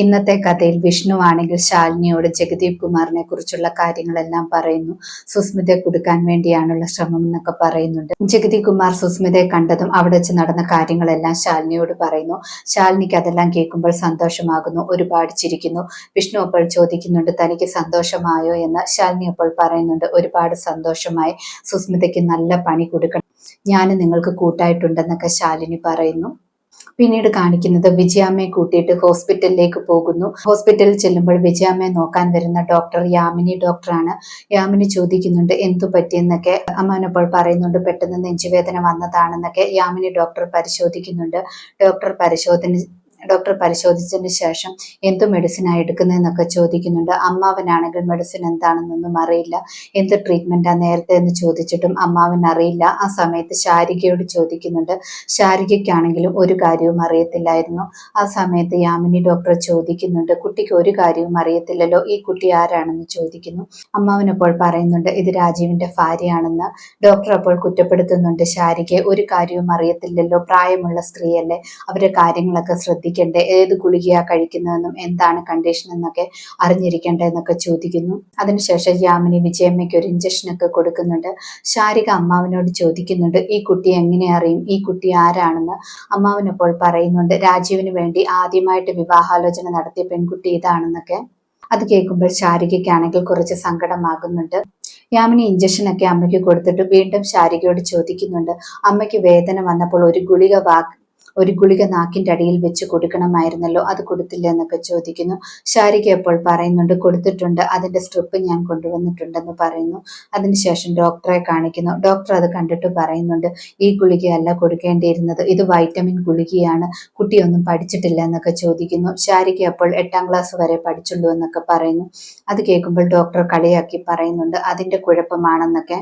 ഇന്നത്തെ കഥയിൽ വിഷ്ണു ആണെങ്കിൽ ശാലിനിയോട് ജഗദീപ് കുമാറിനെ കുറിച്ചുള്ള കാര്യങ്ങളെല്ലാം പറയുന്നു. സുസ്മിതയെ കൊടുക്കാൻ വേണ്ടിയാണുള്ള ശ്രമം എന്നൊക്കെ പറയുന്നുണ്ട്. ജഗദീപ് കുമാർ സുസ്മിതയെ കണ്ടതും അവിടെ വെച്ച് നടന്ന കാര്യങ്ങളെല്ലാം ശാലിനിയോട് പറയുന്നു. ശാലിനിക്ക് അതെല്ലാം കേൾക്കുമ്പോൾ സന്തോഷമാകുന്നു. ഒരുപാട് ചിരിക്കുന്നു. വിഷ്ണു അപ്പോൾ ചോദിക്കുന്നുണ്ട് തനിക്ക് സന്തോഷമായോ? എന്ന് ശാലിനി അപ്പോൾ പറയുന്നുണ്ട് ഒരുപാട് സന്തോഷമായി. സുസ്മിതയ്ക്ക് നല്ല പണി കൊടുക്കണം. ഞാൻ നിങ്ങൾക്ക് കൂട്ടായിട്ടുണ്ടെന്നൊക്കെ ശാലിനി പറയുന്നു. പിന്നീട് കാണിക്കുന്നത് വിജയാമ്മയെ കൂട്ടിയിട്ട് ഹോസ്പിറ്റലിലേക്ക് പോകുന്നു. ഹോസ്പിറ്റലിൽ ചെല്ലുമ്പോൾ വിജയാമ്മയെ നോക്കാൻ വരുന്ന ഡോക്ടർ യാമിനി ഡോക്ടറാണ്. യാമിനി ചോദിക്കുന്നുണ്ട് എന്തു പറ്റിയെന്നൊക്കെ? അമ്മനപ്പോൾ പറയുന്നുണ്ട് പെട്ടെന്ന് നെഞ്ചുവേദന വന്നതാണെന്നൊക്കെ. യാമിനി ഡോക്ടർ പരിശോധിക്കുന്നുണ്ട്. ഡോക്ടർ പരിശോധന ഡോക്ടർ പരിശോധിച്ചതിന് ശേഷം എന്ത് മെഡിസിനാണ് എടുക്കുന്നതെന്നൊക്കെ ചോദിക്കുന്നുണ്ട്. അമ്മാവനാണെങ്കിൽ മെഡിസിൻ എന്താണെന്നൊന്നും അറിയില്ല. എന്ത് ട്രീറ്റ്മെന്റാണ് നേരത്തെ എന്ന് ചോദിച്ചിട്ടും അമ്മാവൻ അറിയില്ല. ആ സമയത്ത് ശാരികയോട് ചോദിക്കുന്നുണ്ട്. ശാരികയ്ക്കാണെങ്കിലും ഒരു കാര്യവും അറിയത്തില്ലായിരുന്നു. ആ സമയത്ത് യാമിനി ഡോക്ടർ ചോദിക്കുന്നുണ്ട്. കുട്ടിക്ക് ഒരു കാര്യവും അറിയത്തില്ലല്ലോ. ഈ കുട്ടി ആരാണെന്ന് ചോദിക്കുന്നു. അമ്മാവനപ്പോൾ പറയുന്നുണ്ട് ഇത് രാജീവിന്റെ ഭാര്യയാണെന്ന്. ഡോക്ടർ അപ്പോൾ കുറ്റപ്പെടുത്തുന്നുണ്ട് ശാരികയെ ഒരു കാര്യവും അറിയത്തില്ലല്ലോ. പ്രായമുള്ള സ്ത്രീയല്ലേ. അവരുടെ കാര്യങ്ങളൊക്കെ ശ്രദ്ധിക്കും ശ്രദ്ധിക്കേണ്ടേ ഏത് ഗുളികയാ കഴിക്കുന്നതെന്നും എന്താണ് കണ്ടീഷൻ എന്നൊക്കെ അറിഞ്ഞിരിക്കേണ്ടതെന്നൊക്കെ ചോദിക്കുന്നു. അതിനുശേഷം യാമിനി വിജയമ്മയ്ക്ക് ഒരു ഇഞ്ചക്ഷൻ ഒക്കെ കൊടുക്കുന്നുണ്ട്. ശാരിക അമ്മാവിനോട് ചോദിക്കുന്നുണ്ട് ഈ കുട്ടി എങ്ങനെ അറിയും? ഈ കുട്ടി ആരാണെന്ന്? അമ്മാവിനപ്പോൾ പറയുന്നുണ്ട് രാജീവിന് വേണ്ടി ആദ്യമായിട്ട് വിവാഹാലോചന നടത്തിയ പെൺകുട്ടി ഇതാണെന്നൊക്കെ. അത് കേൾക്കുമ്പോൾ ശാരികയ്ക്കാണെങ്കിൽ കുറച്ച് സങ്കടമാകുന്നുണ്ട്. യാമിനി ഇഞ്ചക്ഷൻ ഒക്കെ അമ്മയ്ക്ക് കൊടുത്തിട്ട് വീണ്ടും ശാരികയോട് ചോദിക്കുന്നുണ്ട് അമ്മയ്ക്ക് വേദന വന്നപ്പോൾ ഒരു ഗുളിക വാക്ക് ഒരു ഗുളിക നാക്കിന്റെ അടിയിൽ വെച്ച് കൊടുക്കണമായിരുന്നല്ലോ അത് കൊടുത്തില്ല എന്നൊക്കെ ചോദിക്കുന്നു. ശാരിക അപ്പോൾ പറയുന്നുണ്ട് കൊടുത്തിട്ടുണ്ട്. അതിന്റെ സ്ട്രിപ്പ് ഞാൻ കൊണ്ടുവന്നിട്ടുണ്ടെന്ന് പറയുന്നു. അതിനുശേഷം ഡോക്ടറെ കാണിക്കുന്നു. ഡോക്ടർ അത് കണ്ടിട്ട് പറയുന്നുണ്ട് ഈ ഗുളികയല്ല കൊടുക്കേണ്ടിയിരുന്നത്. ഇത് വൈറ്റമിൻ ഗുളികയാണ്. കുട്ടിയൊന്നും പഠിച്ചിട്ടില്ല എന്നൊക്കെ ചോദിക്കുന്നു. ശാരിക അപ്പോൾ എട്ടാം ക്ലാസ് വരെ പഠിച്ചുള്ളൂ എന്നൊക്കെ പറയുന്നു. അത് കേൾക്കുമ്പോൾ ഡോക്ടർ കളിയാക്കി പറയുന്നുണ്ട് അതിന്റെ കുഴപ്പമാണെന്നൊക്കെ.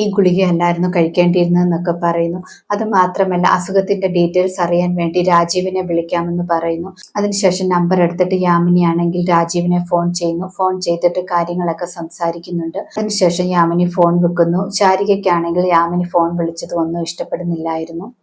ഈ ഗുളികയല്ലായിരുന്നു കഴിക്കേണ്ടിയിരുന്നതെന്നൊക്കെ പറയുന്നു. അത് മാത്രമല്ല അസുഖത്തിന്റെ ഡീറ്റെയിൽസ് അറിയാൻ വേണ്ടി രാജീവിനെ വിളിക്കാമെന്ന് പറയുന്നു. അതിനുശേഷം നമ്പർ എടുത്തിട്ട് യാമിനി ആണെങ്കിൽ രാജീവിനെ ഫോൺ ചെയ്യുന്നു. ഫോൺ ചെയ്തിട്ട് കാര്യങ്ങളൊക്കെ സംസാരിക്കുന്നുണ്ട്. അതിനുശേഷം യാമിനി ഫോൺ വെക്കുന്നു. ശാരികയ്ക്കാണെങ്കിൽ യാമിനി ഫോൺ വിളിച്ചത് ഒന്നും ഇഷ്ടപ്പെടുന്നില്ലായിരുന്നു.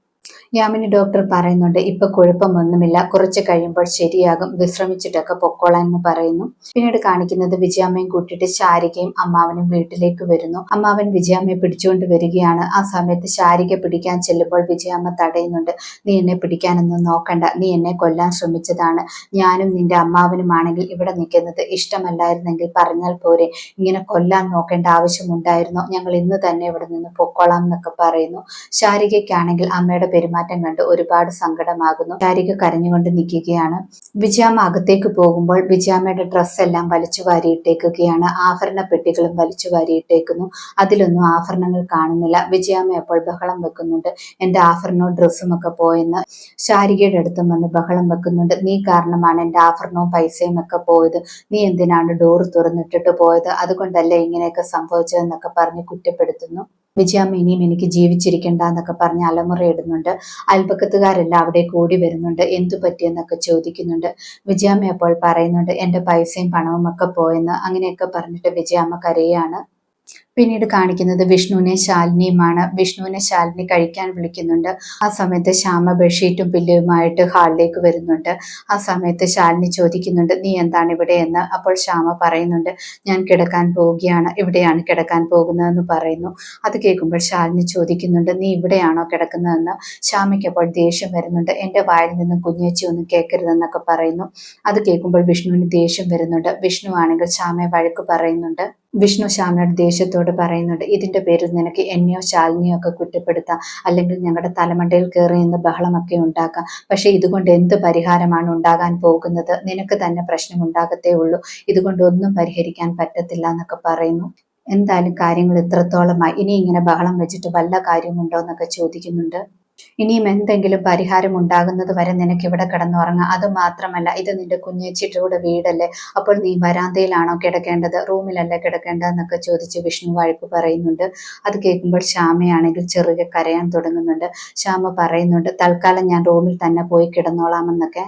യാമിനി ഡോക്ടർ പറയുന്നുണ്ട് ഇപ്പൊ കുഴപ്പമൊന്നുമില്ല കുറച്ച് കഴിയുമ്പോൾ ശരിയാകും വിശ്രമിച്ചിട്ടൊക്കെ പൊക്കോളാൻ എന്ന് പറയുന്നു. പിന്നീട് കാണിക്കുന്നത് വിജയാമ്മയും കൂട്ടിയിട്ട് ശാരികയും അമ്മാവനും വീട്ടിലേക്ക് വരുന്നു. അമ്മാവൻ വിജയാമ്മയെ പിടിച്ചുകൊണ്ട് വരികയാണ്. ആ സമയത്ത് ശാരിക പിടിക്കാൻ ചെല്ലുമ്പോൾ വിജയാമ്മ തടയുന്നുണ്ട് നീ എന്നെ പിടിക്കാനൊന്നും നോക്കണ്ട നീ എന്നെ കൊല്ലാൻ ശ്രമിച്ചതാണ്. ഞാനും നിന്റെ അമ്മാവനുമാണെങ്കിൽ ഇവിടെ നിൽക്കുന്നത് ഇഷ്ടമല്ലായിരുന്നെങ്കിൽ പറഞ്ഞാൽ പോരെ. ഇങ്ങനെ കൊല്ലാൻ നോക്കേണ്ട ആവശ്യമുണ്ടായിരുന്നോ. ഞങ്ങൾ ഇന്ന് തന്നെ ഇവിടെ നിന്ന് പൊക്കോളാം എന്നൊക്കെ പറയുന്നു. ശാരികയ്ക്കാണെങ്കിൽ അമ്മയുടെ പെരുമാറ്റം പെരുമാറ്റം കണ്ട് ഒരുപാട് സങ്കടമാകുന്നു. ശാരിക കരഞ്ഞുകൊണ്ട് നിൽക്കുകയാണ്. വിജയാമ്മ അകത്തേക്ക് പോകുമ്പോൾ വിജയാമ്മയുടെ ഡ്രസ്സ് എല്ലാം വലിച്ചു വാരിയിട്ടേക്കുകയാണ്. ആഭരണ പെട്ടികളും വലിച്ചു വാരിയിട്ടേക്കുന്നു. അതിലൊന്നും ആഭരണങ്ങൾ കാണുന്നില്ല. വിജയാമ്മ അപ്പോൾ ബഹളം വെക്കുന്നുണ്ട്. എന്റെ ആഭരണവും ഡ്രസ്സും ഒക്കെ പോയെന്ന് ശാരികയുടെ അടുത്തും വന്ന് ബഹളം വെക്കുന്നുണ്ട്. നീ കാരണമാണ് എന്റെ ആഭരണവും പൈസയും ഒക്കെ പോയത്. നീ എന്തിനാണ് ഡോറ് തുറന്നിട്ടിട്ട് പോയത്? അതുകൊണ്ടല്ലേ ഇങ്ങനെയൊക്കെ സംഭവിച്ചതെന്നൊക്കെ പറഞ്ഞ് കുറ്റപ്പെടുത്തുന്നു. വിജയമ്മ ഇനിയും എനിക്ക് ജീവിച്ചിരിക്കണ്ട എന്നൊക്കെ പറഞ്ഞ് അലമുറയിടുന്നുണ്ട് അയൽപക്കത്തുകാരെല്ലാം അവിടെ കൂടി വരുന്നുണ്ട്. എന്തു പറ്റിയെന്നൊക്കെ ചോദിക്കുന്നുണ്ട്. വിജയമ്മ അപ്പോൾ പറയുന്നുണ്ട് എന്റെ പൈസയും പണവും ഒക്കെ പോയെന്ന്. അങ്ങനെയൊക്കെ പറഞ്ഞിട്ട് വിജയമ്മ കരയാണ്. പിന്നീട് കാണിക്കുന്നത് വിഷ്ണുവിനെ ശാലിനിയുമാണ്. വിഷ്ണുവിനെ ശാലിനി കഴിക്കാൻ വിളിക്കുന്നുണ്ട്. ആ സമയത്ത് ശ്യാമ ബെഡ്ഷീറ്റും പില്ലുമായിട്ട് ഹാളിലേക്ക് വരുന്നുണ്ട്. ആ സമയത്ത് ശാലിനി ചോദിക്കുന്നുണ്ട് നീ എന്താണ് ഇവിടെ? എന്ന്. അപ്പോൾ ശ്യാമ പറയുന്നുണ്ട് ഞാൻ കിടക്കാൻ പോവുകയാണ്. ഇവിടെയാണ് കിടക്കാൻ പോകുന്നതെന്ന് പറയുന്നു. അത് കേൾക്കുമ്പോൾ ശാലിനി ചോദിക്കുന്നുണ്ട് നീ ഇവിടെയാണോ കിടക്കുന്നതെന്ന്? ശ്യാമയ്ക്ക് അപ്പോൾ ദേഷ്യം വരുന്നുണ്ട് എന്റെ വായിൽ നിന്ന് കുഞ്ഞേച്ചി ഒന്നും കേൾക്കരുതെന്നൊക്കെ പറയുന്നു. അത് കേൾക്കുമ്പോൾ വിഷ്ണുവിന് ദേഷ്യം വരുന്നുണ്ട്. വിഷ്ണു ആണെങ്കിൽ ശ്യാമയെ വഴക്ക് പറയുന്നുണ്ട്. വിഷ്ണു ശ്യാമയുടെ ദേഷ്യത്തോട് പറയുന്നുണ്ട് ഇതിന്റെ പേരിൽ നിനക്ക് എന്നെയോ ശാലിനിയോ ഒക്കെ കുറ്റപ്പെടുത്താം അല്ലെങ്കിൽ ഞങ്ങളുടെ തലമണ്ടയിൽ കയറി നിന്ന് ബഹളമൊക്കെ ഉണ്ടാക്കാം. പക്ഷേ ഇതുകൊണ്ട് എന്ത് പരിഹാരമാണ് ഉണ്ടാകാൻ പോകുന്നത്? നിനക്ക് തന്നെ പ്രശ്നം ഉണ്ടാകത്തേ ഉള്ളൂ. ഇതുകൊണ്ട് ഒന്നും പരിഹരിക്കാൻ പറ്റത്തില്ല എന്നൊക്കെ പറയുന്നു. എന്തായാലും കാര്യങ്ങൾ ഇത്രത്തോളമായി. ഇനി ഇങ്ങനെ ബഹളം വെച്ചിട്ട് വല്ല കാര്യമുണ്ടോ എന്നൊക്കെ ചോദിക്കുന്നുണ്ട്. ഇനിയും എന്തെങ്കിലും പരിഹാരം ഉണ്ടാകുന്നത് വരെ നിനക്ക് ഇവിടെ കിടന്നുറങ്ങാം. അത് മാത്രമല്ല ഇത് നിന്റെ കുഞ്ഞേച്ചിയുടെ വീടല്ലേ? അപ്പോൾ നീ വരാന്തയിലാണോ കിടക്കേണ്ടത്? റൂമിലല്ലേ കിടക്കേണ്ടതെന്നൊക്കെ ചോദിച്ച് വിഷ്ണു വഴക്ക് പറയുന്നുണ്ട്. അത് കേൾക്കുമ്പോൾ ശ്യാമയാണെങ്കിൽ ചെറുകെ കരയാൻ തുടങ്ങുന്നുണ്ട്. ശ്യാമ പറയുന്നുണ്ട് തൽക്കാലം ഞാൻ റൂമിൽ തന്നെ പോയി കിടന്നോളാമെന്നൊക്കെ.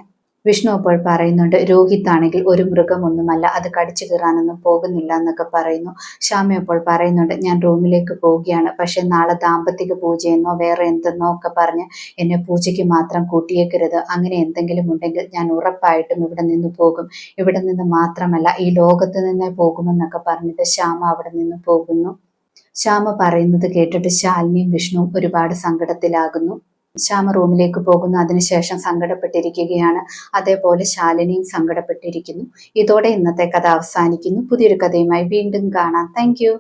വിഷ്ണു അപ്പോൾ പറയുന്നുണ്ട് രോഹിത് ആണെങ്കിൽ ഒരു മൃഗമൊന്നുമല്ല അത് കടിച്ചു കീറാനൊന്നും പോകുന്നില്ല എന്നൊക്കെ പറയുന്നു. ശ്യാമി അപ്പോൾ പറയുന്നുണ്ട് ഞാൻ റൂമിലേക്ക് പോവുകയാണ് പക്ഷെ നാളെ ദാമ്പത്തിക പൂജയെന്നോ വേറെ എന്തെന്നോ ഒക്കെ പറഞ്ഞ് എന്നെ പൂജയ്ക്ക് മാത്രം കൂട്ടിയേക്കരുത്. അങ്ങനെ എന്തെങ്കിലും ഉണ്ടെങ്കിൽ ഞാൻ ഉറപ്പായിട്ടും ഇവിടെ നിന്ന് പോകും. ഇവിടെ നിന്ന് മാത്രമല്ല ഈ ലോകത്ത് നിന്നേ പോകുമെന്നൊക്കെ പറഞ്ഞിട്ട് ശ്യാമ അവിടെ നിന്ന് പോകുന്നു. ശ്യാമ പറയുന്നത് കേട്ടിട്ട് ശാലിനിയും വിഷ്ണുവും ഒരുപാട് സങ്കടത്തിലാകുന്നു. ശ്യാമ റൂമിലേക്ക് പോകുന്നു. അതിനുശേഷം സങ്കടപ്പെട്ടിരിക്കുകയാണ്. അതേപോലെ ശാലിനിയും സങ്കടപ്പെട്ടിരിക്കുന്നു. ഇതോടെ ഇന്നത്തെ കഥ അവസാനിക്കുന്നു. പുതിയൊരു കഥയുമായി വീണ്ടും കാണാം. താങ്ക്